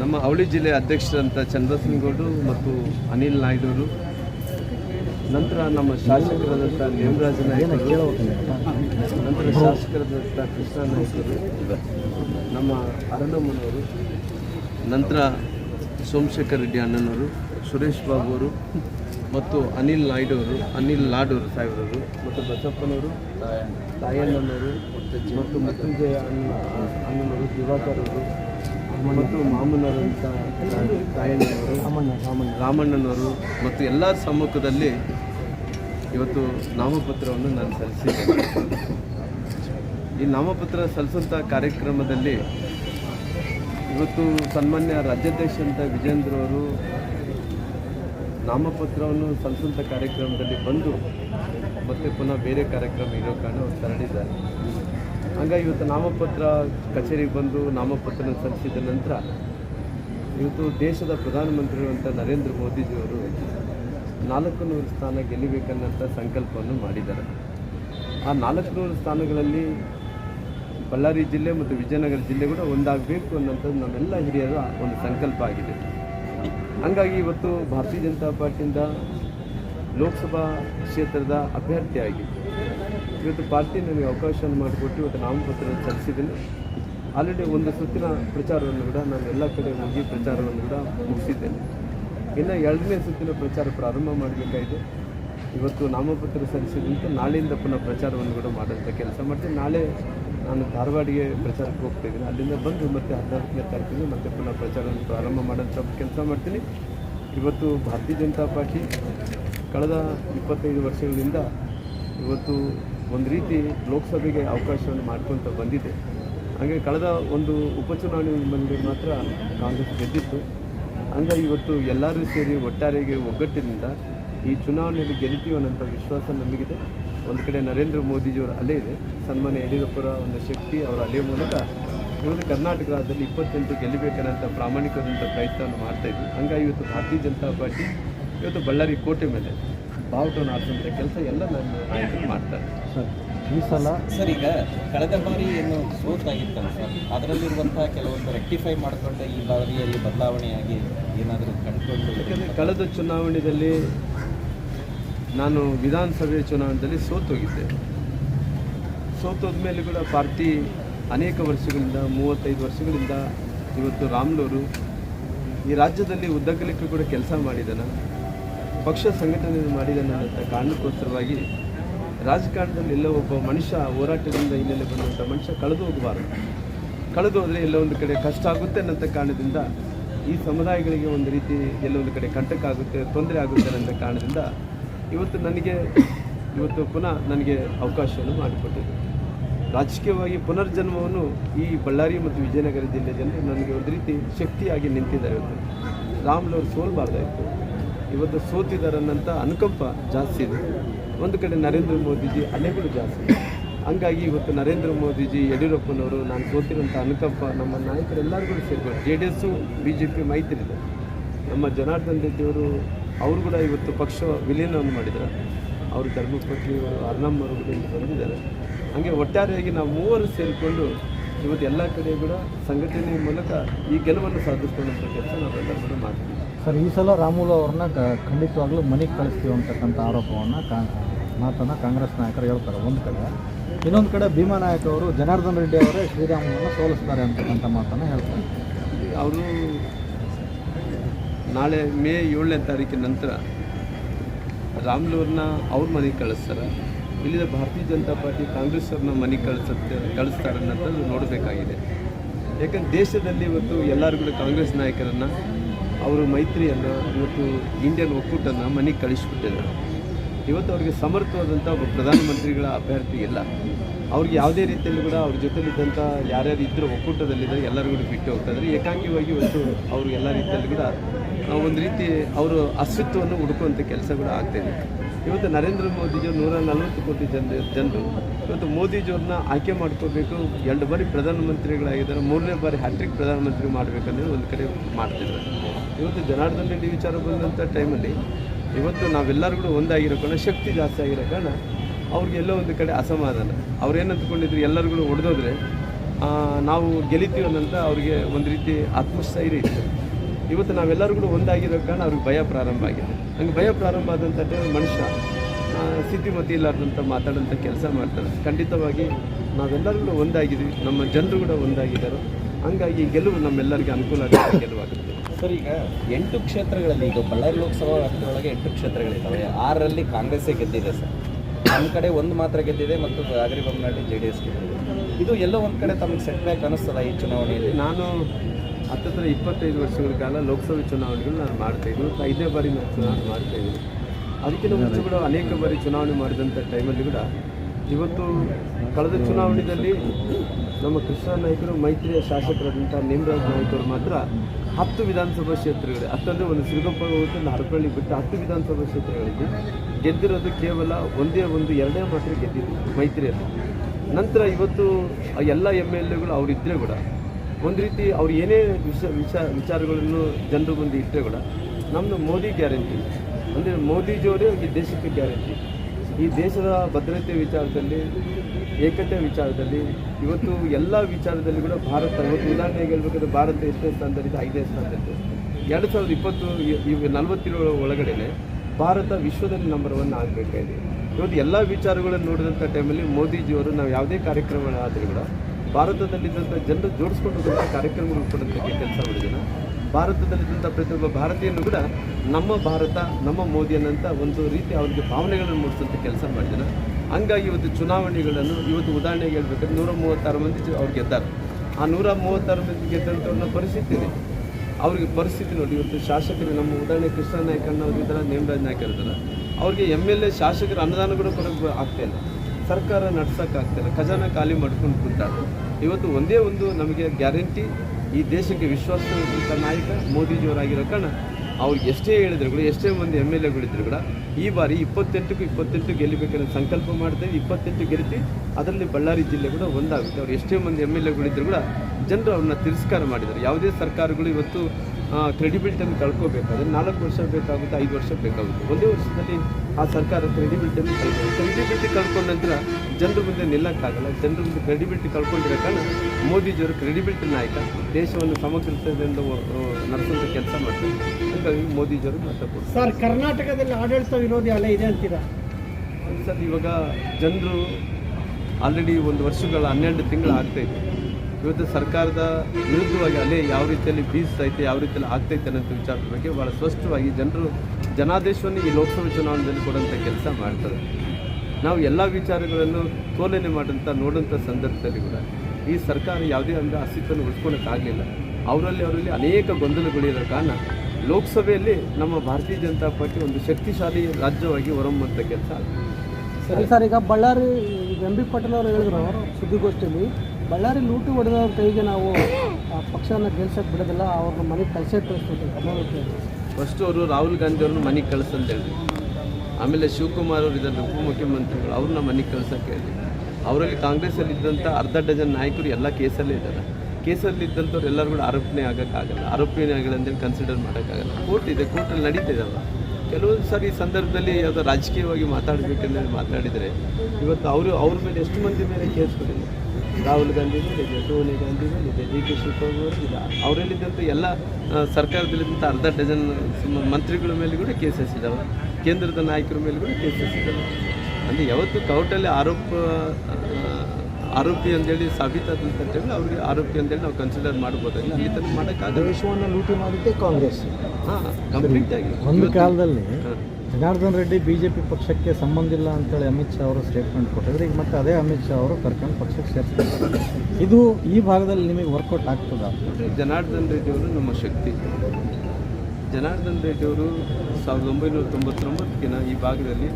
ನಮ್ಮ ಅವಳಿ ಜಿಲ್ಲೆ ಅಧ್ಯಕ್ಷರಂತ ಚಂದ್ರಸಿಂಗೌಡರು ಮತ್ತು ಅನಿಲ್ ನಾಯ್ಡೂರು. ನಂತರ ನಮ್ಮ ಶಾಸಕರಾದಂಥ ನೇಮರಾಜ ನಾಯ್ಕರು. ನಂತರ ಶಾಸಕರಾದಂಥ ಕೃಷ್ಣ ನಾಯ್ಕರು. ನಮ್ಮ ಅರಣ್ಣಮ್ಮನವರು ನಂತರ ಸೋಮಶೇಖರ್ ರೆಡ್ಡಿ ಅಣ್ಣನವರು, ಸುರೇಶ್ ಬಾಬು ಅವರು ಮತ್ತು ಅನಿಲ್ ನಾಯ್ಡು ಅವರು ಅನಿಲ್ ಲಾಡೂರು ಸಾಹೇಬರವರು ಮತ್ತು ಬಸಪ್ಪನವರು, ತಾಯಣ್ಣನವರು ಮತ್ತು ಮೃತ್ಯುಂಜಯ ಅಣ್ಣ, ಅಣ್ಣನವರು ದಿವಾಕರ್ ಅವರು ಮತ್ತು ಮಾಮನವರಂಥ ತಾಯಣ್ಣನವರು ರಾಮಣ್ಣ ರಾಮಣ್ಣ ರಾಮಣ್ಣನವರು ಮತ್ತು ಎಲ್ಲರ ಸಮ್ಮುಖದಲ್ಲಿ ಇವತ್ತು ನಾಮಪತ್ರವನ್ನು ನಾನು ಸಲ್ಲಿಸಿದ್ದೇನೆ. ಈ ನಾಮಪತ್ರ ಸಲ್ಲಿಸುವಂಥ ಕಾರ್ಯಕ್ರಮದಲ್ಲಿ ಇವತ್ತು ಸನ್ಮಾನ್ಯ ರಾಜ್ಯಾಧ್ಯಕ್ಷ ಅಂತ ವಿಜೇಂದ್ರ ಅವರು ನಾಮಪತ್ರವನ್ನು ಸಲ್ಲಿಸುವಂಥ ಕಾರ್ಯಕ್ರಮದಲ್ಲಿ ಬಂದು ಮತ್ತೆ ಪುನಃ ಬೇರೆ ಕಾರ್ಯಕ್ರಮ ಇರೋ ಕಾರಣ ಅವ್ರು ತೆರಳಿದ್ದಾರೆ. ಹಾಗಾಗಿ ಇವತ್ತು ನಾಮಪತ್ರ ಕಚೇರಿಗೆ ಬಂದು ನಾಮಪತ್ರ ಸಲ್ಲಿಸಿದ ನಂತರ ಇವತ್ತು ದೇಶದ ಪ್ರಧಾನಮಂತ್ರಿ ಅಂತ ನರೇಂದ್ರ ಮೋದಿಜಿಯವರು ನಾಲ್ಕು ನೂರು ಸ್ಥಾನ ಗೆಲ್ಲಬೇಕನ್ನಂಥ ಸಂಕಲ್ಪವನ್ನು ಮಾಡಿದ್ದಾರೆ. ಆ ನಾಲ್ಕು ನೂರು ಸ್ಥಾನಗಳಲ್ಲಿ ಬಳ್ಳಾರಿ ಜಿಲ್ಲೆ ಮತ್ತು ವಿಜಯನಗರ ಜಿಲ್ಲೆ ಕೂಡ ಒಂದಾಗಬೇಕು ಅನ್ನೋಂಥದ್ದು ನಮ್ಮೆಲ್ಲ ಹಿರಿಯರ ಒಂದು ಸಂಕಲ್ಪ ಆಗಿದೆ. ಹಂಗಾಗಿ ಇವತ್ತು ಭಾರತೀಯ ಜನತಾ ಪಾರ್ಟಿಯಿಂದ ಲೋಕಸಭಾ ಕ್ಷೇತ್ರದ ಅಭ್ಯರ್ಥಿಯಾಗಿ ಇವತ್ತು ಪಾರ್ಟಿ ನನಗೆ ಅವಕಾಶವನ್ನು ಮಾಡಿಕೊಟ್ಟು ಇವತ್ತು ನಾಮಪತ್ರ ಸಲ್ಲಿಸಿದ್ದೀನಿ. ಆಲ್ರೆಡಿ ಒಂದು ಸುತ್ತಿನ ಪ್ರಚಾರವನ್ನು ಕೂಡ ನಾನು ಎಲ್ಲ ಕಡೆ ಹೋಗಿ ಪ್ರಚಾರವನ್ನು ಕೂಡ ಮುಗಿಸಿದ್ದೇನೆ. ಇನ್ನು ಎರಡನೇ ಸುತ್ತಿನ ಪ್ರಚಾರ ಪ್ರಾರಂಭ ಮಾಡಬೇಕಾಗಿದೆ. ಇವತ್ತು ನಾಮಪತ್ರ ಸಲ್ಲಿಸಿದಂತೆ ನಾಳೆಯಿಂದ ಪುನಃ ಪ್ರಚಾರವನ್ನು ಕೂಡ ಮಾಡೋಂಥ ಕೆಲಸ ಮಾಡ್ತೀನಿ. ನಾಳೆ ನಾನು ಧಾರವಾಡಿಗೆ ಪ್ರಚಾರಕ್ಕೆ ಹೋಗ್ತಾ ಇದ್ದೀನಿ. ಅಲ್ಲಿಂದ ಬಂದು ಮತ್ತೆ ಹದಿನಾಲ್ಕನೇ ತಾರೀಕಿಗೆ ಮತ್ತೆ ಪುನಃ ಪ್ರಚಾರವನ್ನು ಪ್ರಾರಂಭ ಮಾಡೋಂಥ ಕೆಲಸ ಮಾಡ್ತೀನಿ. ಇವತ್ತು ಭಾರತೀಯ ಜನತಾ ಪಾರ್ಟಿ. ಕಳೆದ ಇಪ್ಪತ್ತೈದು ವರ್ಷಗಳಿಂದ ಇವತ್ತು ಒಂದು ರೀತಿ ಲೋಕಸಭೆಗೆ ಅವಕಾಶವನ್ನು ಮಾಡ್ಕೊಳ್ತಾ ಬಂದಿದೆ. ಹಾಗೆ ಕಳೆದ ಒಂದು ಉಪಚುನಾವಣೆಯಲ್ಲಿ ಮಾತ್ರ ಕಾಂಗ್ರೆಸ್ ಗೆದ್ದಿತ್ತು. ಹಂಗಾಗಿ ಇವತ್ತು ಎಲ್ಲರೂ ಸೇರಿ ಒಟ್ಟಾರೆಗೆ ಒಗ್ಗಟ್ಟಿನಿಂದ ಈ ಚುನಾವಣೆಯಲ್ಲಿ ಗೆಲ್ತೀವಿ ಅನ್ನೋಂಥ ವಿಶ್ವಾಸ ನಮಗಿದೆ. ಒಂದು ಕಡೆ ನರೇಂದ್ರ ಮೋದಿಜಿಯವರು ಅಲ್ಲೇ ಇದೆ. ಸನ್ಮಾನ್ಯ ಯಡಿಯೂರಪ್ಪರ ಒಂದು ಶಕ್ತಿ ಅವರ ಅಲೆಯ ಮೂಲಕ ಇವತ್ತು ಕರ್ನಾಟಕ ರಾಜ್ಯದಲ್ಲಿ ಇಪ್ಪತ್ತೆಂಟು ಗೆಲ್ಲಬೇಕನ್ನೋಂಥ ಪ್ರಾಮಾಣಿಕವಾದಂಥ ಪ್ರಯತ್ನವನ್ನು ಮಾಡ್ತಾಯಿದ್ವಿ ಹಂಗಾಗಿ ಇವತ್ತು ಭಾರತೀಯ ಜನತಾ ಪಾರ್ಟಿ, ಇವತ್ತು ಬಳ್ಳಾರಿ ಕೋಟೆ ಮೇಲೆ. ಬಾವುಟವನ್ನು ಹಾಕುವಂಥ ಕೆಲಸ ಎಲ್ಲ ನಾನು ನಾಯಕರು ಮಾಡ್ತಾರೆ. ಸರ್ ಈ ಸಲ ಸರ್ ಈಗ ಕಳೆದ ಬಾರಿ ಏನು ಸೋತಾಗಿತ್ತಲ್ಲ ಸರ್? ಅದರಲ್ಲಿರುವಂಥ ಕೆಲವೊಂದು ರೆಕ್ಟಿಫೈ ಮಾಡಿಕೊಂಡ ಈ ಬಾರಿಯಲ್ಲಿ ಬದಲಾವಣೆಯಾಗಿ ಏನಾದರೂ ಕಂಡುಕೊಂಡು ಯಾಕಂದರೆ ಕಳೆದ ಚುನಾವಣೆಯಲ್ಲಿ ನಾನು ವಿಧಾನಸಭೆ ಚುನಾವಣೆಯಲ್ಲಿ ಸೋತೋಗಿದ್ದೆ. ಸೋತೋದ ಮೇಲೆ ಕೂಡ ಪಾರ್ಟಿ ಅನೇಕ ವರ್ಷಗಳಿಂದ ಮೂವತ್ತೈದು ವರ್ಷಗಳಿಂದ ಇವತ್ತು ರಾಮ್ಲೂರು ಈ ರಾಜ್ಯದಲ್ಲಿ ಉದ್ದಗಲಿಕ್ಕೂ ಕೂಡ ಕೆಲಸ ಮಾಡಿದ್ದಾನ. ಪಕ್ಷ ಸಂಘಟನೆ ಮಾಡಿದ ಅನ್ನೋಂಥ ಕಾರಣಕ್ಕೋಸ್ಕರವಾಗಿ ರಾಜಕಾರಣದಲ್ಲಿ ಎಲ್ಲ ಒಬ್ಬ ಮನುಷ್ಯ ಹೋರಾಟದಿಂದ ಹಿನ್ನೆಲೆ ಬಂದಂಥ ಮನುಷ್ಯ ಕಳೆದು ಹೋಗಬಾರದು. ಕಳೆದು ಹೋದರೆ ಎಲ್ಲ ಒಂದು ಕಡೆ ಕಷ್ಟ ಆಗುತ್ತೆ ಅನ್ನೋಂಥ ಕಾರಣದಿಂದ ಈ ಸಮುದಾಯಗಳಿಗೆ ಒಂದು ರೀತಿ ಎಲ್ಲ ಒಂದು ಕಡೆ ಕಂಟಕ ಆಗುತ್ತೆ, ತೊಂದರೆ ಆಗುತ್ತೆ ಅನ್ನೋಂಥ ಕಾರಣದಿಂದ ಇವತ್ತು ನನಗೆ, ಇವತ್ತು ಪುನಃ ನನಗೆ ಅವಕಾಶವನ್ನು ಮಾಡಿಕೊಟ್ಟಿದೆ ರಾಜಕೀಯವಾಗಿ ಪುನರ್ಜನ್ಮವನ್ನು ಈ ಬಳ್ಳಾರಿ ಮತ್ತು ವಿಜಯನಗರ ಜಿಲ್ಲೆ ಜನರು ನನಗೆ ಒಂದು ರೀತಿ ಶಕ್ತಿಯಾಗಿ ನಿಂತಿದ್ದಾರೆ ಇವತ್ತು ರಾಮ್ಲವ್ರು ಸೋಲ್ಬಾರ್ದಾಯಿತು. ಇವತ್ತು ಸೋತಿದ್ದಾರೆ ಅನ್ನೋಂಥ ಅನುಕಂಪ ಜಾಸ್ತಿ ಇದೆ. ಒಂದು ಕಡೆ ನರೇಂದ್ರ ಮೋದಿಜಿ, ಅಲೆಗಳು ಜಾಸ್ತಿ. ಹಂಗಾಗಿ ಇವತ್ತು ನರೇಂದ್ರ ಮೋದಿಜಿ, ಯಡಿಯೂರಪ್ಪನವರು ನಾನು ಸೋತಿರುವಂಥ ಅನುಕಂಪ ನಮ್ಮ ನಾಯಕರೆಲ್ಲರಿಗೂ ಸೇರ್ಕೊಂಡು J D S B J P ಮೈತ್ರಿ ಇದೆ ನಮ್ಮ ಜನಾರ್ದನ್ ರೆಡ್ಡಿಯವರು, ಅವರು ಕೂಡ ಇವತ್ತು ಪಕ್ಷ ವಿಲೀನವನ್ನು ಮಾಡಿದ್ದಾರೆ. ಅವರು ಧರ್ಮಪತ್ನಿ ಅವರು ಇಲ್ಲಿ ಬಂದಿದ್ದಾರೆ. ಹಾಗೆ ಒಟ್ಟಾರೆಯಾಗಿ ನಾವು ಮೂವರು ಸೇರಿಕೊಂಡು ಇವತ್ತು ಎಲ್ಲ ಕಡೆ ಕೂಡ ಸಂಘಟನೆ ಮೂಲಕ ಈ ಗೆಲುವನ್ನು ಸಾಧಿಸ್ಕೊಳ್ಳುವಂಥ ಕೆಲಸ ನಾವೆಲ್ಲರೂ ಕೂಡ ಮಾಡ್ತೀವಿ. ಸರ್, ಈ ಸಲ ರಾಮುಲು ಅವ್ರನ್ನ ಖಂಡಿತವಾಗ್ಲೂ ಮನೆಗೆ ಕಳಿಸ್ತೀವಿ ಅಂತಕ್ಕಂಥ ಆರೋಪವನ್ನು ಕಾ ಮಾತನ್ನು ಕಾಂಗ್ರೆಸ್ ನಾಯಕರು ಹೇಳ್ತಾರೆ ಒಂದು ಕಡೆ. ಇನ್ನೊಂದು ಕಡೆ ಭೀಮಾ ನಾಯಕ್ ಅವರು ಜನಾರ್ದನ್ ರೆಡ್ಡಿ ಅವರೇ ಶ್ರೀರಾಮನನ್ನು ಸೋಲಿಸ್ತಾರೆ ಅಂತಕ್ಕಂಥ ಮಾತನ್ನು ಹೇಳ್ತಾರೆ. ಅವರು ನಾಳೆ ಮೇ ಏಳನೇ ತಾರೀಕಿನ ನಂತರ ರಾಮ್ಲೂರ್ನ ಅವ್ರ ಮನೆಗೆ ಕಳಿಸ್ತಾರೆ. ಇಲ್ಲಿನ ಭಾರತೀಯ ಜನತಾ ಪಾರ್ಟಿ ಕಾಂಗ್ರೆಸ್ ಅವ್ರನ್ನ ಮನೆಗೆ ಕಳಿಸುತ್ತೆ ಕಳಿಸ್ತಾರೆ ಅನ್ನೋದು ನೋಡಬೇಕಾಗಿದೆ. ಯಾಕಂದ್ರೆ ದೇಶದಲ್ಲಿ ಇವತ್ತು ಎಲ್ಲರೂ ಕಾಂಗ್ರೆಸ್ ನಾಯಕರನ್ನು ಅವರು ಮೈತ್ರಿಯನ್ನು ಇವತ್ತು ಇಂಡಿಯನ್ ಒಕ್ಕೂಟನ್ನು ಮನೆಗೆ ಕಳಿಸ್ಬಿಟ್ಟಿದ್ದಾರೆ. ಇವತ್ತು ಅವರಿಗೆ ಸಮರ್ಥವಾದಂಥ ಒಬ್ಬ ಪ್ರಧಾನಮಂತ್ರಿಗಳ ಅಭ್ಯರ್ಥಿ ಇಲ್ಲ. ಅವ್ರಿಗೆ ಯಾವುದೇ ರೀತಿಯಲ್ಲಿ ಕೂಡ ಅವ್ರ ಜೊತೆಲಿದ್ದಂಥ ಯಾರ್ಯಾರು ಇದ್ದರೂ ಒಕ್ಕೂಟದಲ್ಲಿದ್ದರೆ, ಎಲ್ಲರೂ ಕೂಡ ಬಿಟ್ಟು ಹೋಗ್ತಾಯಿದ್ರೆ ಏಕಾಂಗಿಯಾಗಿ ಇವತ್ತು ಅವರು ಎಲ್ಲ ರೀತಿಯಲ್ಲಿ ಕೂಡ ಒಂದು ರೀತಿ ಅವರು ಅಸ್ತಿತ್ವವನ್ನು ಹುಡುಕುವಂಥ ಕೆಲಸ ಕೂಡ ಆಗ್ತಾಯಿದೆ ಇವತ್ತು ನರೇಂದ್ರ ಮೋದಿಜಿ ನೂರ ನಲವತ್ತು ಕೋಟಿ ಜನ, ಜನರು ಇವತ್ತು ಮೋದಿಜಿಯವ್ರನ್ನ ಆಯ್ಕೆ ಮಾಡ್ಕೋಬೇಕು. ಎರಡು ಬಾರಿ ಪ್ರಧಾನಮಂತ್ರಿಗಳಾಗಿದ್ದಾರೆ, ಮೂರನೇ ಬಾರಿ ಹ್ಯಾಟ್ರಿಕ್ ಪ್ರಧಾನಮಂತ್ರಿ ಮಾಡಬೇಕಂದ್ರೆ ಒಂದು ಕಡೆ ಮಾಡ್ತಿದ್ದಾರೆ. ಇವತ್ತು ಜನಾರ್ದನ್ ರೆಡ್ಡಿ ವಿಚಾರ ಬಂದಂಥ ಟೈಮಲ್ಲಿ ಇವತ್ತು ನಾವೆಲ್ಲರೂ ಕೂಡ ಒಂದಾಗಿರೋ ಕಾರಣ ಶಕ್ತಿ ಜಾಸ್ತಿ ಆಗಿರೋ ಕಾರಣ ಅವ್ರಿಗೆ ಎಲ್ಲೋ ಒಂದು ಕಡೆ ಅಸಮಾಧಾನ. ಅವ್ರೇನು ಅಂದ್ಕೊಂಡಿದ್ರು ಎಲ್ಲರೂ ಕೂಡ ಹೊಡೆದೋದ್ರೆ ನಾವು ಗೆಲಿತೀವಿ ಅನ್ನಂತ ಅವ್ರಿಗೆ ಒಂದು ರೀತಿ ಆತ್ಮಸ್ಥೈರ್ಯ ಇತ್ತು. ಇವತ್ತು ನಾವೆಲ್ಲರೂ ಕೂಡ ಒಂದಾಗಿರೋ ಕಾರಣ ಅವ್ರಿಗೆ ಭಯ ಪ್ರಾರಂಭ ಆಗಿದೆ. ಹಂಗೆ ಭಯ ಪ್ರಾರಂಭ ಆದಂಥ ಟೈಮ್ ಮನುಷ್ಯ ಸ್ಥಿತಿಮತಿ ಇಲ್ಲಾರ್ದಂಥ ಮಾತಾಡೋಂಥ ಕೆಲಸ ಮಾಡ್ತಾರೆ ಖಂಡಿತವಾಗಿ ನಾವೆಲ್ಲರೂ ಕೂಡ ಒಂದಾಗಿದ್ದೀವಿ ನಮ್ಮ ಜನರು ಕೂಡ ಒಂದಾಗಿದ್ದಾರೆ. ಹಂಗಾಗಿ ಗೆಲುವು ನಮ್ಮೆಲ್ಲರಿಗೆ ಅನುಕೂಲ ಆಗುತ್ತೆ, ಗೆಲುವಾಗುತ್ತೆ. ಸರ್, ಈಗ ಎಂಟು ಕ್ಷೇತ್ರಗಳಲ್ಲಿ, ಈಗ ಬಳ್ಳಾರಿ ಲೋಕಸಭಾ ವ್ಯಾಪ್ತಿಯೊಳಗೆ ಎಂಟು ಕ್ಷೇತ್ರಗಳಿದ್ದಾವೆ. ಆರರಲ್ಲಿ ಕಾಂಗ್ರೆಸ್ಸೇ ಗೆದ್ದಿದೆ ಸರ್. ನಮ್ಮ ಕಡೆ ಒಂದು ಮಾತ್ರ ಗೆದ್ದಿದೆ ಮತ್ತು ಬೊಮ್ಮನಹಳ್ಳಿ ಜೆ ಡಿ ಎಸ್ ಗೆದ್ದಿದೆ. ಇದು ಎಲ್ಲೋ ಒಂದು ಕಡೆ ತಮಗೆ ಸೆಟ್ ಬ್ಯಾಕ್ ಅನ್ನಿಸ್ತದ ಈ ಚುನಾವಣೆಯಲ್ಲಿ? ನಾನು ಹತ್ತತ್ರ ಇಪ್ಪತ್ತೈದು ವರ್ಷಗಳ ಕಾಲ ಲೋಕಸಭೆ ಚುನಾವಣೆಗಳು ನಾನು ಮಾಡ್ತಾ ಐದನೇ ಬಾರಿ ನಾನು ಚುನಾವಣೆ ಮಾಡ್ತಾ ಅದಕ್ಕಿಂತ ಮುಂಚೆ ಕೂಡ ಅನೇಕ ಬಾರಿ ಚುನಾವಣೆ ಮಾಡಿದಂಥ ಟೈಮಲ್ಲಿ ಕೂಡ ಇವತ್ತು ಕಳೆದ ಚುನಾವಣೆಯಲ್ಲಿ ನಮ್ಮ ಕೃಷ್ಣ ನಾಯಕರು ಮೈತ್ರಿಯ ಶಾಸಕರಾದಂಥ ನೇಮರಾಜ್ ನಾಯಕರು ಮಾತ್ರ ಹತ್ತು ವಿಧಾನಸಭಾ ಕ್ಷೇತ್ರಗಳು ಹತ್ತಂದರೆ ಒಂದು ಸಿರುಗಪ್ಪ ಹೋಗುತ್ತೆ, ಒಂದು ಹರಪಳ್ಳಿ ಬಿಟ್ಟು ಹತ್ತು ವಿಧಾನಸಭಾ ಕ್ಷೇತ್ರಗಳಲ್ಲಿ ಗೆದ್ದಿರೋದು ಕೇವಲ ಒಂದೇ ಒಂದು, ಎರಡೇ ಮಾತ್ರ ಗೆದ್ದಿದ್ದು ಮೈತ್ರಿಯಲ್ಲಿ. ನಂತರ ಇವತ್ತು ಎಲ್ಲ ಎಂ ಎಲ್ ಎಗಳು ಅವರಿದ್ದರೆ ಕೂಡ, ಒಂದು ರೀತಿ ಅವ್ರು ಏನೇ ವಿಷ ವಿಷ, ವಿಚಾರಗಳನ್ನು ಜನರು ಮುಂದೆ ಇಟ್ಟರೆ ಕೂಡ ನಮ್ಮದು ಮೋದಿ ಗ್ಯಾರಂಟಿ. ಅಂದರೆ ಮೋದಿಜಿಯವರೇ ಈ ದೇಶಕ್ಕೆ ಗ್ಯಾರಂಟಿ. ಈ ದೇಶದ ಭದ್ರತೆ ವಿಚಾರದಲ್ಲಿ ಏಕತೆ ವಿಚಾರದಲ್ಲಿ ಇವತ್ತು ಎಲ್ಲ ವಿಚಾರದಲ್ಲಿ ಕೂಡ ಭಾರತ ಇವತ್ತು ಉದಾಹರಣೆಗೆ ಹೇಳ್ಬೇಕಾದ್ರೆ ಭಾರತ ಎಷ್ಟನೇ ಸ್ಥಾನದಲ್ಲಿದೆ, ಐದನೇ ಸ್ಥಾನದಲ್ಲಿದೆ. ಎರಡು ಸಾವಿರದ ಇಪ್ಪತ್ತು ಇವು ನಲವತ್ತಿರೋ ಒಳಗಡೆನೆ ಭಾರತ ವಿಶ್ವದಲ್ಲಿ ನಂಬರ್ ಒನ್ ಆಗಬೇಕಾಗಿದೆ. ಇವತ್ತು ಎಲ್ಲ ವಿಚಾರಗಳನ್ನು ನೋಡಿದಂಥ ಟೈಮಲ್ಲಿ ಮೋದಿಜಿಯವರು ನಾವು ಯಾವುದೇ ಕಾರ್ಯಕ್ರಮಗಳಾದರೂ ಕೂಡ ಭಾರತದಲ್ಲಿದ್ದಂಥ ಜನರು ಜೋಡಿಸ್ಕೊಂಡು ಹೋಗುವಂಥ ಕಾರ್ಯಕ್ರಮಗಳು ಕೊಡೋದಕ್ಕೆ ಕೆಲಸ ಮಾಡಿದ್ದೀನ ಭಾರತದಲ್ಲಿದ್ದಂಥ ಪ್ರತಿಯೊಬ್ಬ ಭಾರತೀಯನು ಕೂಡ ನಮ್ಮ ಭಾರತ, ನಮ್ಮ ಮೋದಿ ಅನ್ನೋಂಥ ಒಂದು ರೀತಿ ಅವ್ರಿಗೆ ಭಾವನೆಗಳನ್ನು ಮೂಡಿಸುವಂಥ ಕೆಲಸ ಮಾಡಿದ್ದಾನೆ ಹಂಗಾಗಿ ಇವತ್ತು ಚುನಾವಣೆಗಳನ್ನು ಇವತ್ತು ಉದಾಹರಣೆಗೆ ಹೇಳ್ಬೇಕಾದ್ರೆ ನೂರ ಮೂವತ್ತಾರು ಮಂದಿ ಅವ್ರು ಗೆದ್ದಾರೆ. ಆ ನೂರ ಮೂವತ್ತಾರು ಮಂದಿ ಗೆದ್ದಂಥವ್ರನ್ನ ಪರಿಸ್ಥಿತಿ ಇದೆ. ಅವ್ರಿಗೆ ಪರಿಸ್ಥಿತಿ ನೋಡಿ, ಇವತ್ತು ಶಾಸಕರು ನಮ್ಮ ಉದಾಹರಣೆ ಕೃಷ್ಣ ನಾಯ್ಕ ಅಣ್ಣ ಅವ್ರು ಇದ್ದಾರೆ ನೇಮರಾಜ್ ನಾಯ್ಕ ಇರ್ತಾರೆ ಅವ್ರಿಗೆ ಎಂ ಎಲ್ ಎ ಶಾಸಕರ ಅನುದಾನ ಕೂಡ ಕೊಡೋಕೆ ಆಗ್ತಾ ಇಲ್ಲ. ಸರ್ಕಾರ ನಡ್ಸೋಕ್ಕಾಗ್ತಾಯಿಲ್ಲ ಖಜಾನೆ ಖಾಲಿ ಮಾಡ್ಕೊಂಡು ಕೂತಾರೆ. ಇವತ್ತು ಒಂದೇ ಒಂದು ನಮಗೆ ಗ್ಯಾರಂಟಿ, ಈ ದೇಶಕ್ಕೆ ವಿಶ್ವಾಸ ನಾಯಕ ಮೋದಿಜಿಯವರಾಗಿರೋ ಕಾರಣ ಅವ್ರಿಗೆ ಎಷ್ಟೇ ಹೇಳಿದ್ರು ಕೂಡ, ಎಷ್ಟೇ ಮಂದಿ ಎಂ ಎಲ್ ಎಗಳಿದ್ರು ಕೂಡ, ಈ ಬಾರಿ ಇಪ್ಪತ್ತೆಂಟಕ್ಕೂ ಇಪ್ಪತ್ತೆಂಟು ಗೆಲ್ಲಬೇಕನ್ನೋ ಸಂಕಲ್ಪ ಮಾಡ್ತೇವೆ. ಇಪ್ಪತ್ತೆಂಟು ಗೆಲ್ತಿ, ಅದರಲ್ಲಿ ಬಳ್ಳಾರಿ ಜಿಲ್ಲೆ ಕೂಡ ಒಂದಾಗುತ್ತೆ. ಅವ್ರು ಎಷ್ಟೇ ಮಂದಿ ಎಂ ಎಲ್ ಎಗಳಿದ್ರು ಕೂಡ, ಜನರು ಅವ್ರನ್ನ ತಿರಸ್ಕಾರ ಮಾಡಿದ್ದಾರೆ. ಯಾವುದೇ ಸರ್ಕಾರಗಳು ಇವತ್ತು ಕ್ರೆಡಿಬಿಲಿಟಿಯನ್ನು ಕಳ್ಕೋಬೇಕಾದ್ರೆ ನಾಲ್ಕು ವರ್ಷ ಬೇಕಾಗುತ್ತೆ, ಐದು ವರ್ಷ ಬೇಕಾಗುತ್ತೆ. ಒಂದೇ ವರ್ಷದಲ್ಲಿ ಆ ಸರ್ಕಾರ ಕ್ರೆಡಿಬಿಲಿಟಿಯನ್ನು ಕಳ್ಕೊಂಡು ಕ್ರೆಡಿಬಿಲಿಟಿ ಕಳ್ಕೊಂಡ ನಂತರ ಜನರ ಮುಂದೆ ನಿಲ್ಲಕ್ಕಾಗಲ್ಲ. ಜನರ ಮುಂದೆ ಕ್ರೆಡಿಬಿಲಿಟಿ ಕಳ್ಕೊಂಡಿರೋ ಕಾರಣ ಮೋದಿಜಿಯವರು ಕ್ರೆಡಿಬಿಲಿಟಿ ನಾಯಕ, ದೇಶವನ್ನು ಸಮಗ್ರತೆಯಿಂದ ನಡೆಸುವಂಥ ಕೆಲಸ ಮಾಡ್ತಾರೆ. ಹಾಗಾಗಿ ಮೋದಿಜಿಯವರು ಮತ ಸರ್ ಕರ್ನಾಟಕದಲ್ಲಿ ಆಡಳಿತ ವಿರೋಧಿ ಅಲೆ ಇದೆ ಅಂತೀರಾ? ಸರ್ ಇವಾಗ ಜನರು ಆಲ್ರೆಡಿ ಒಂದು ವರ್ಷಗಳ ಹನ್ನೆರಡು ತಿಂಗಳು ಆಗ್ತಾಯಿದೆ ಇವತ್ತು ಸರ್ಕಾರದ ವಿರುದ್ಧವಾಗಿ ಅಲೆ ಯಾವ ರೀತಿಯಲ್ಲಿ ಬೀಸ್ತೈತೆ ಯಾವ ರೀತಿಯಲ್ಲಿ ಆಗ್ತೈತೆ ಅಂತ ವಿಚಾರದ ಬಗ್ಗೆ ಭಾಳ ಸ್ಪಷ್ಟವಾಗಿ ಜನರು ಜನಾದೇಶವನ್ನು ಈ ಲೋಕಸಭೆ ಚುನಾವಣೆಯಲ್ಲಿ ಕೊಡುವಂಥ ಕೆಲಸ ಮಾಡ್ತಾರೆ. ನಾವು ಎಲ್ಲ ವಿಚಾರಗಳನ್ನು ತೋಲನೆ ಮಾಡೋಂಥ ನೋಡೋಂಥ ಸಂದರ್ಭದಲ್ಲಿ ಕೂಡ ಈ ಸರ್ಕಾರ ಯಾವುದೇ ಒಂದು ಅಸ್ತಿತ್ವವನ್ನು ಉಳಿಸ್ಕೊಳಕ್ಕಾಗಲಿಲ್ಲ ಅವರಲ್ಲಿ ಅವರಲ್ಲಿ ಅನೇಕ ಗೊಂದಲಗಳಿರೋ ಕಾರಣ ಲೋಕಸಭೆಯಲ್ಲಿ ನಮ್ಮ ಭಾರತೀಯ ಜನತಾ ಪಾರ್ಟಿ ಒಂದು ಶಕ್ತಿಶಾಲಿ ರಾಜ್ಯವಾಗಿ ಹೊರಹೊಮ್ಮುವಂಥ ಕೆಲಸ ಸರಿ ಸರ್ ಈಗ ಬಳ್ಳಾರಿ ಎಂ ಬಿ ಪಾಟೀಲ್ ಅವರು ಹೇಳಿದ್ರು ಸುದ್ದಿಗೋಷ್ಠಿಯಲ್ಲಿ ಬಳ್ಳಾರಿ ಲೂಟಿ ಹೊಡೆದವ್ರ ಕೈಗೆ ನಾವು ಆ ಪಕ್ಷನ ಗೆಲ್ಸಕ್ಕೆ ಬಿಡೋದಿಲ್ಲ ಅವ್ರನ್ನ ಮನೆಗೆ ಕಳಿಸೇ ಕಳಿಸ್ತೀವಿ ಫಸ್ಟ್ ಅವರು ರಾಹುಲ್ ಗಾಂಧಿ ಅವ್ರನ್ನ ಮನೆಗೆ ಕಳಿಸಂತ ಹೇಳಿದ್ರು. ಆಮೇಲೆ ಶಿವಕುಮಾರ್ ಅವರು ಇದ್ದಂಥ ಉಪಮುಖ್ಯಮಂತ್ರಿಗಳು ಅವ್ರನ್ನ ಮನೆಗೆ ಕಳ್ಸೋಕೆ ಹೇಳಿ ಅವರಲ್ಲಿ ಕಾಂಗ್ರೆಸ್ಸಲ್ಲಿ ಇದ್ದಂಥ ಅರ್ಧ ಡಜನ್ ನಾಯಕರು ಎಲ್ಲ ಕೇಸಲ್ಲೇ ಇದ್ದಾರೆ. ಕೇಸಲ್ಲಿ ಇದ್ದಂಥವ್ರು ಎಲ್ಲರೂ ಕೂಡ ಆರೋಪಣೆ ಆಗೋಕ್ಕಾಗಲ್ಲ ಆರೋಪಿಗಳಂತೇಳಿ ಕನ್ಸಿಡರ್ ಮಾಡೋಕ್ಕಾಗಲ್ಲ. ಕೋರ್ಟ್ ಇದೆ ಕೋರ್ಟಲ್ಲಿ ನಡೀತಿದ್ದಾವೆ ಕೆಲವೊಂದು ಸಾರಿ ಸಂದರ್ಭದಲ್ಲಿ ಯಾವುದೋ ರಾಜಕೀಯವಾಗಿ ಮಾತಾಡಬೇಕಂದ್ರೆ ಮಾತಾಡಿದರೆ ಇವತ್ತು ಅವರು, ಅವ್ರ ಮೇಲೆ ಎಷ್ಟು ಮಂದಿ ಮೇಲೆ ಕೇಸ್ಗಳಿಲ್ಲ ರಾಹುಲ್ ಗಾಂಧಿ ಮೇಲೆ ಇದೆ ಸೋನಿ ಗಾಂಧಿ ಮೇಲೆ ಇದೆ, ಡಿ ಕೆ ಶಿವಕುಮಾರ್ ಇಲ್ಲ ಅವರಲ್ಲಿದ್ದಂಥ ಎಲ್ಲ ಸರ್ಕಾರದಲ್ಲಿದ್ದಂಥ ಅರ್ಧ ಡಜನ್ ಮಂತ್ರಿಗಳ ಮೇಲೆ ಕೂಡ ಕೇಸಸ್ ಇದ್ದಾವೆ ಕೇಂದ್ರದ ನಾಯಕರ ಮೇಲೆ ಕೂಡ ಕೇಸಸ್ ಇದ್ದಾವೆ ಅಂದರೆ ಯಾವತ್ತು ಕೋರ್ಟಲ್ಲಿ ಆರೋಪ ಆರೋಪಿ ಅಂತೇಳಿ ಸಾಬೀತಾದಂತ ಹೇಳಿ ಅವ್ರಿಗೆ ಆರೋಪಿ ಅಂತೇಳಿ ನಾವು ಕನ್ಸಿಡರ್ ಮಾಡ್ಬೋದಾಗಿಲ್ಲ ಅಲ್ಲಿ ತನಕ ಮಾಡೋಕ್ಕಾಗಲ್ಲ ದೇಶವನ್ನು ಲೂಟಿ ಮಾಡಿದ್ದೆ ಕಾಂಗ್ರೆಸ್. ಹಾಂ ಕಂಪ್ಲೀಟಾಗಿ ಒಂದು ಕಾಲದಲ್ಲಿ. ಜನಾರ್ದನ್ ರೆಡ್ಡಿ ಬಿಜೆಪಿ ಪಕ್ಷಕ್ಕೆ ಸಂಬಂಧ ಇಲ್ಲ ಅಂತೇಳಿ ಅಮಿತ್ ಶಾ ಅವರು ಸ್ಟೇಟ್ಮೆಂಟ್ ಕೊಟ್ಟಿದ್ರು. ಈಗ ಮತ್ತೆ ಅದೇ ಅಮಿತ್ ಶಾ ಅವರು ಕರ್ಕೊಂಡು ಪಕ್ಷಕ್ಕೆ ಸೇರಿಸ್ತಾರೆ ಇದು ಈ ಭಾಗದಲ್ಲಿ ನಿಮಗೆ ವರ್ಕೌಟ್ ಆಗ್ತದ? ಜನಾರ್ದನ್ ರೆಡ್ಡಿ ಅವರು ನಮ್ಮ ಶಕ್ತಿ. ಜನಾರ್ದನ್ ರೆಡ್ಡಿ ಅವರು ಸಾವಿರದ ಒಂಬೈನೂರ ತೊಂಬತ್ತೊಂಬತ್ತಕ್ಕಿನ ಈ ಭಾಗದಲ್ಲಿ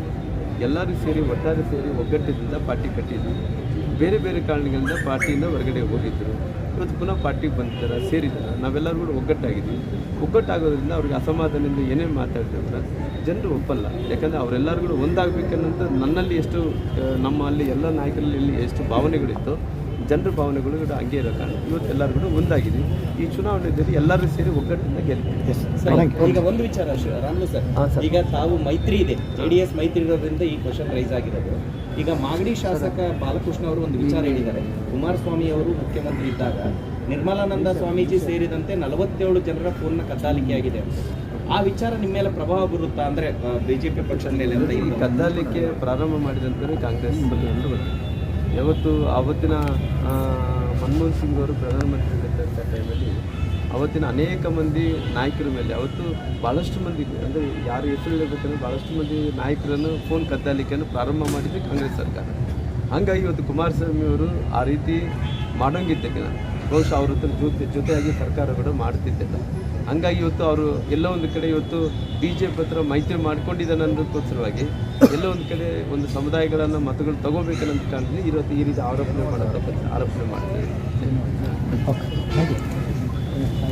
ಎಲ್ಲರೂ ಸೇರಿ ಒಟ್ಟಾರೆ ಸೇರಿ ಒಗ್ಗಟ್ಟಿನಿಂದ ಪಾರ್ಟಿ ಕಟ್ಟಿದ್ರು. ಬೇರೆ ಬೇರೆ ಕಾರಣಗಳಿಂದ ಪಾರ್ಟಿಯಿಂದ ಹೊರಗಡೆ ಹೋಗಿದ್ದರು ಇವತ್ತು ಪುನಃ ಪಾರ್ಟಿಗೆ ಬಂದಿದ್ದಾರೆ ಸೇರಿದ್ದಾರೆ. ನಾವೆಲ್ಲರೂ ಕೂಡ ಒಗ್ಗಟ್ಟಾಗಿದ್ವಿ ಒಗ್ಗಟ್ಟಾಗೋದ್ರಿಂದ ಅವ್ರಿಗೆ ಅಸಮಾಧಾನದಿಂದ ಏನೇ ಮಾತಾಡ್ತೇವೆ ಕೂಡ ಜನರು ಒಪ್ಪಲ್ಲ. ಯಾಕಂದರೆ ಅವರೆಲ್ಲರೂ ಕೂಡ ಒಂದಾಗಬೇಕನ್ನೋದು ನನ್ನಲ್ಲಿ ಎಷ್ಟು ನಮ್ಮಲ್ಲಿ ಎಲ್ಲ ನಾಯಕರಲ್ಲಿ ಎಷ್ಟು ಭಾವನೆಗಳಿತ್ತು ಜನರ ಭಾವನೆಗಳು ಕೂಡ ಹಂಗೆ ಇರೋ ಕಾರಣ ಇವತ್ತು ಎಲ್ಲರೂ ಕೂಡ ಒಂದಾಗಿದೆ ಈ ಚುನಾವಣೆಯಲ್ಲಿ ಎಲ್ಲರೂ ಸೇರಿ ಒಗ್ಗಟ್ಟಿಂದ ಗೆಲ್ತೀವಿ. ಈಗ ಒಂದು ವಿಚಾರ ರಾಮು ಸರ್. ಈಗ ತಾವು ಮೈತ್ರಿ ಇದೆ. ಜೆ ಡಿ ಎಸ್ ಮೈತ್ರಿ ಇರೋದ್ರಿಂದ ಈ ಕ್ವಶನ್ ರೈಸ್ ಆಗಿರೋದು. ಈಗ ಮಾಗಡಿ ಶಾಸಕ ಬಾಲಕೃಷ್ಣ ಅವರು ಒಂದು ವಿಚಾರ ಹೇಳಿದ್ದಾರೆ. ಕುಮಾರಸ್ವಾಮಿ ಅವರು ಮುಖ್ಯಮಂತ್ರಿ ಇದ್ದಾಗ ನಿರ್ಮಲಾನಂದ ಸ್ವಾಮೀಜಿ ಸೇರಿದಂತೆ ನಲವತ್ತೇಳು ಜನರ ಪೂರ್ಣ ಕದ್ದಾಲಿಕೆ ಆಗಿದೆ ಆ ವಿಚಾರ ನಿಮ್ಮ ಮೇಲೆ ಪ್ರಭಾವ ಬೀರುತ್ತಾ ಅಂದ್ರೆ ಬಿಜೆಪಿ ಪಕ್ಷದ ಮೇಲೆ ಈ. ಕದ್ದಾಲಿಕೆ ಪ್ರಾರಂಭ ಮಾಡಿದಂತಲೇ ಕಾಂಗ್ರೆಸ್ ಎಲ್ಲರೂ ಯಾವತ್ತು ಆವತ್ತಿನ ಮನಮೋಹನ್ ಸಿಂಗ್ ಅವರು ಪ್ರಧಾನಮಂತ್ರಿ ಟೈಮಲ್ಲಿ ಅವತ್ತಿನ ಅನೇಕ ಮಂದಿ ನಾಯಕರ ಮೇಲೆ, ಅವತ್ತು ಭಾಳಷ್ಟು ಮಂದಿ, ಅಂದರೆ ಯಾರು ಹೆಸರು ಹೇಳಬೇಕಂದ್ರೆ ಭಾಳಷ್ಟು ಮಂದಿ ನಾಯಕರನ್ನು ಫೋನ್ ಕದ್ದಾಲಿಕೆಯನ್ನು ಪ್ರಾರಂಭ ಮಾಡಿದ್ದು ಕಾಂಗ್ರೆಸ್ ಸರ್ಕಾರ. ಹಂಗಾಗಿ ಇವತ್ತು ಕುಮಾರಸ್ವಾಮಿ ಅವರು ಆ ರೀತಿ ಮಾಡೋಂಗಿದ್ದಕ್ಕೆ ಬಹುಶಃ ಅವ್ರ ಹತ್ರ ಜೊತೆ, ಜೊತೆಯಾಗಿ ಸರ್ಕಾರ ಕೂಡ ಮಾಡ್ತಿದ್ದಿಲ್ಲ. ಹಂಗಾಗಿ ಇವತ್ತು ಅವರು ಎಲ್ಲ ಒಂದು ಕಡೆ ಇವತ್ತು ಬಿ ಜೆ ಪಿ ಹತ್ರ ಮೈತ್ರಿ ಮಾಡ್ಕೊಂಡಿದ್ದಾನೆ ಅನ್ನೋದಕ್ಕೋಸ್ಕರವಾಗಿ ಎಲ್ಲ ಒಂದು ಕಡೆ ಒಂದು ಸಮುದಾಯಗಳನ್ನು ಮತಗಳು ತಗೋಬೇಕನ್ನೋ ಕಾರಣದಲ್ಲಿ ಇವತ್ತು ಈ ರೀತಿ ಆರೋಪಣೆ ಮಾಡೋದಕ್ಕೆ ಆರೋಪಣೆ ಮಾಡ್ತಾರೆ